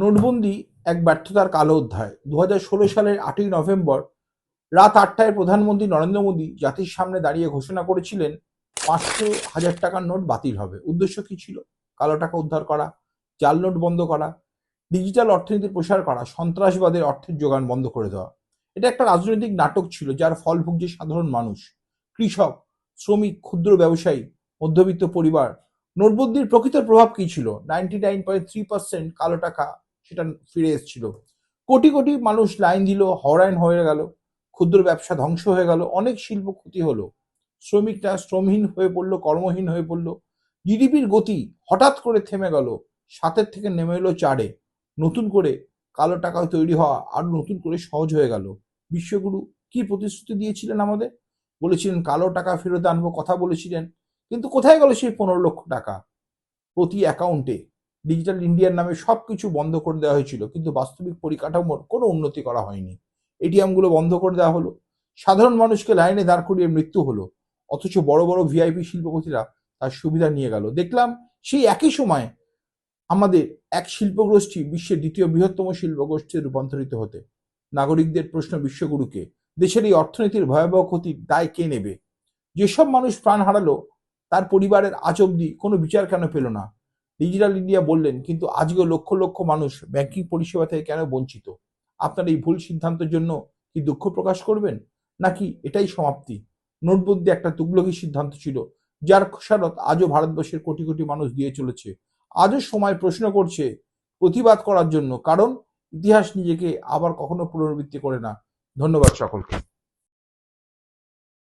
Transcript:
নোটবন্দি এক ব্যর্থতার কালো অধ্যায়। দু হাজার ষোলো সালের আটই নভেম্বর রাত আটটায় প্রধানমন্ত্রী নরেন্দ্র মোদী জাতির সামনে দাঁড়িয়ে ঘোষণা করেছিলেন, পাঁচশো হাজার টাকার নোট বাতিল হবে। উদ্দেশ্য কি ছিল? কালো টাকা উদ্ধার করা, জাল নোট বন্ধ করা ডিজিটাল অর্থনীতির প্রসার করা, সন্ত্রাসবাদের অর্থের যোগান বন্ধ করে দেওয়া। এটা একটা রাজনৈতিক নাটক ছিল, যার ফল ভুগছে সাধারণ মানুষ। কৃষক, শ্রমিক, ক্ষুদ্র ব্যবসায়ী, মধ্যবিত্ত পরিবার, নোটবন্দির প্রকৃত প্রভাব কি ছিল? Ninety nine point three percent কালো টাকা সেটা ফিরে এসেছিল। কোটি কোটি মানুষ লাইন দিল হরাইন হয়ে গেল, ক্ষুদ্র ব্যবসা ধ্বংস হয়ে গেল, অনেক শিল্প ক্ষতি হলো। শ্রমিকরা শ্রমহীন হয়ে পড়ল, কর্মহীন হয়ে পড়ল। জিডিপির গতি হঠাৎ করে থেমে গেল, সাতের থেকে নেমে এলো চারে। নতুন করে কালো টাকা তৈরি হওয়া আরও নতুন করে সহজ হয়ে গেল। বিশ্বগুরু কি প্রতিশ্রুতি দিয়েছিলেন আমাদের? বলেছিলেন, কালো টাকা ফেরত আনব কথা বলেছিলেন। কিন্তু কোথায় গেল সেই পনেরো লক্ষ টাকা? প্রতি অ্যাকাউন্টে ডিজিটাল ইন্ডিয়ার নামে সবকিছু বন্ধ করে দেওয়া হয়েছিল, কিন্তু বাস্তবিক পরিকাঠামোর কোনো উন্নতি করা হয়নি। এটিএমগুলো বন্ধ করে দেওয়া হলো। সাধারণ মানুষকে লাইনে দাঁড় করিয়ে মৃত্যু হলো, অথচ বড় বড় ভিআইপি শিল্পপতিরা তার সুবিধা নিয়ে গেল। দেখলাম সেই একই সময় আমাদের এক শিল্পগোষ্ঠী বিশ্বের দ্বিতীয় বৃহত্তম শিল্পগোষ্ঠীতে রূপান্তরিত হতে। নাগরিকদের প্রশ্ন বিশ্বগুরুকে, দেশের এই অর্থনীতির ভয়াবহ ক্ষতির দায় কে নেবে? যেসব মানুষ প্রাণ হারালো, তার পরিবারের আজ অব্দি কোনো বিচার কেন পেল না? ডিজিটাল ইন্ডিয়া বললেন, কিন্তু আজকেও লক্ষ লক্ষ মানুষ ব্যাংকিং পরিষেবা থেকে কেন বঞ্চিত? আপনার এই ভুল সিদ্ধান্তের জন্য কি দুঃখ প্রকাশ করবেন? নাকি এটাই সমাপ্তি? নোটবন্দি একটা তুগলকি সিদ্ধান্ত ছিল, যার খেসারত আজও ভারতবর্ষের কোটি কোটি মানুষ দিয়ে চলেছে। আজও সময় প্রশ্ন করছে প্রতিবাদ করার জন্য, কারণ ইতিহাস নিজেকে আবার কখনো পুনরাবৃত্তি করে না। ধন্যবাদ সকলকে।